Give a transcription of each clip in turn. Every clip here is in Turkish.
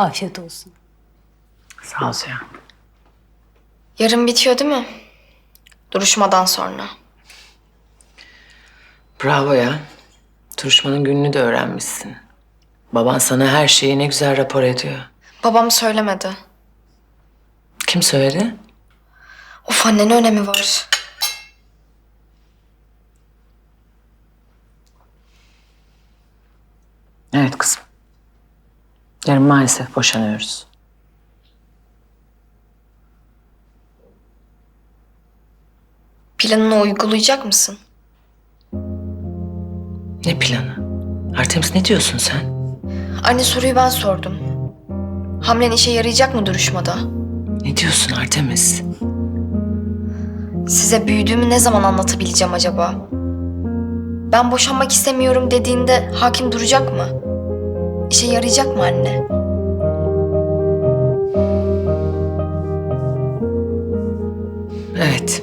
Afiyet olsun. Sağ ol Süha. Yarın bitiyor değil mi? Duruşmadan sonra. Bravo ya. Turuşmanın gününü de öğrenmişsin. Baban sana her şeyi ne güzel rapor ediyor. Babam söylemedi. Kim söyledi? Of anne ne önemi var? Evet kızım. Yarın maalesef boşanıyoruz. Planını uygulayacak mısın? Ne planı? Artemis ne diyorsun sen? Anne soruyu ben sordum. Hamlen işe yarayacak mı duruşmada? Ne diyorsun Artemis? Size büyüdüğümü ne zaman anlatabileceğim acaba? Ben boşanmak istemiyorum dediğinde hakim duracak mı? İşe yarayacak mı anne? Evet.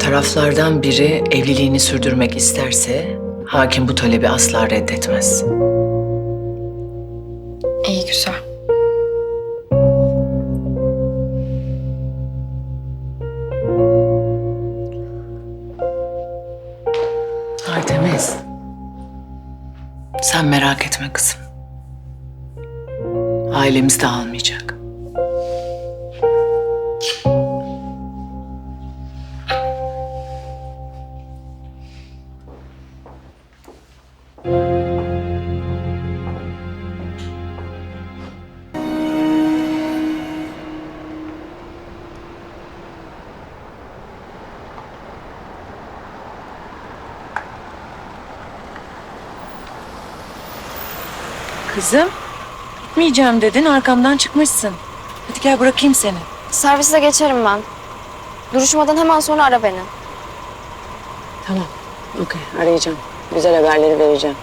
Taraflardan biri evliliğini sürdürmek isterse hakim bu talebi asla reddetmez. İyi güzel. Artemis. Sen merak etme kızım. Ailemiz dağılmayacak. Kızım, gitmeyeceğim dedin, arkamdan çıkmışsın. Hadi gel bırakayım seni. Servise geçerim ben. Duruşmadan hemen sonra ara beni. Tamam, okey. Arayacağım. Güzel haberleri vereceğim.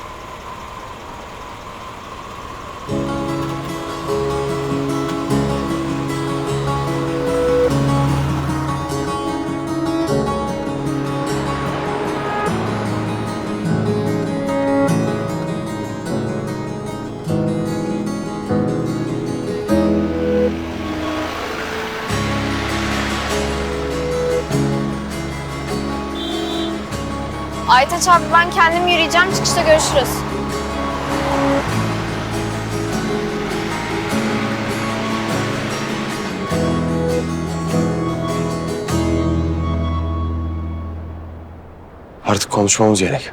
Aytaç abi ben kendim yürüyeceğim. Çıkışta görüşürüz. Artık konuşmamız gerek.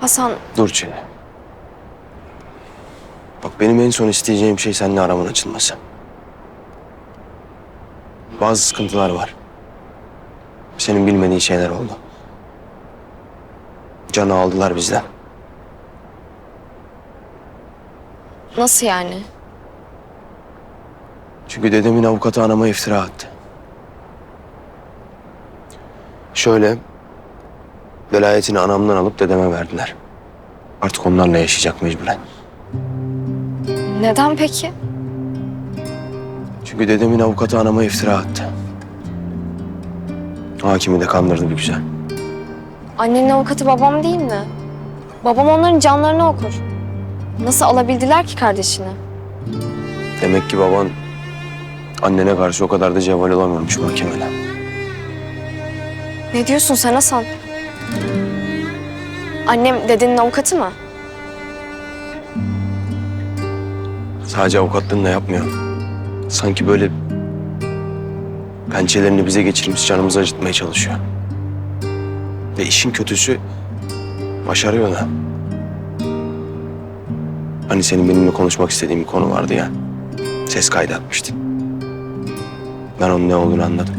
Hasan Dur Çiğne. Bak benim en son isteyeceğim şey seninle aramın açılması. Bazı sıkıntılar var. Senin bilmediğin şeyler oldu. Canı aldılar bizden. nasıl yani? Çünkü dedemin avukatı anama iftira attı. Şöyle, velayetini anamdan alıp dedeme verdiler. Artık onlarla yaşayacak mecburen. Neden peki? Çünkü dedemin avukatı anama iftira attı. Hakimi de kandırdı bir güzel. Annenin avukatı babam değil mi? Babam onların canlarını okur. Nasıl alabildiler ki kardeşini? Demek ki baban annene karşı o kadar da cevval olamıyormuş mahkemede. Ne diyorsun sen Hasan? Annem dedenin avukatı mı? Sadece avukatlığını da yapmıyor. Sanki böyle pençelerini bize geçirmiş canımızı acıtmaya çalışıyor. Ve işin kötüsü başarıyor da. Hani senin benimle konuşmak istediğin bir konu vardı ya. Ses kaydı atmıştın. Ben onun ne olduğunu anladım.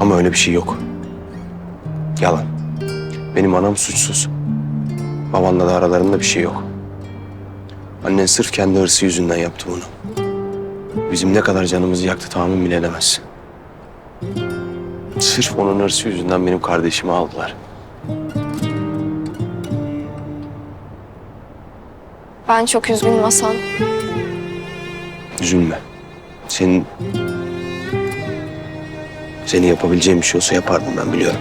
Ama öyle bir şey yok. Yalan. Benim anam suçsuz. Babanla da aralarında bir şey yok. Annen sırf kendi hırsı yüzünden yaptı bunu. Bizim ne kadar canımızı yaktı tahmin bile edemezsin. Sırf onun hırsı yüzünden benim kardeşimi aldılar. Ben çok üzgünüm Hasan. Üzülme. Senin... Seni yapabileceğim bir şey olsa yapardım ben biliyorum.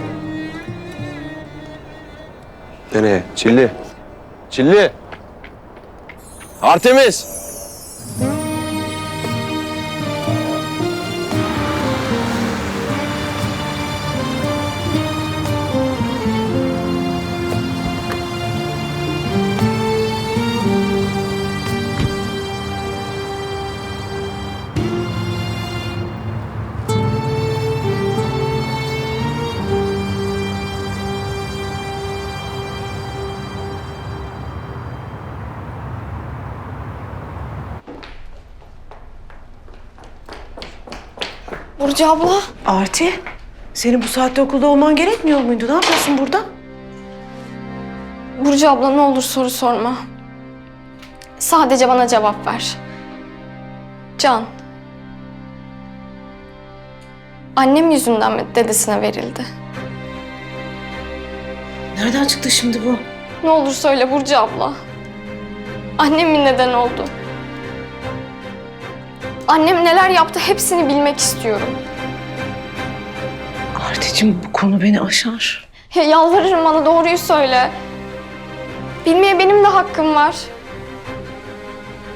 Nereye? Çilli. Çilli. Artemis. Burcu abla. Arti, senin bu saatte okulda olman gerekmiyor muydu? Ne yapıyorsun burada? Burcu abla ne olur soru sorma. Sadece bana cevap ver. Can. Annem yüzünden mi dedesine verildi? Nereden çıktı şimdi bu? Ne olur söyle Burcu abla. Annem mi neden oldu? Annem neler yaptı hepsini bilmek istiyorum. Arti'cim bu konu beni aşar. Ya yalvarırım bana doğruyu söyle. Bilmeye benim de hakkım var.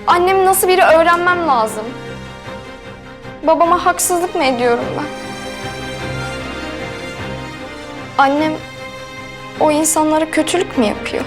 Annem nasıl biri öğrenmem lazım. Babama haksızlık mı ediyorum ben? Annem o insanlara kötülük mü yapıyor?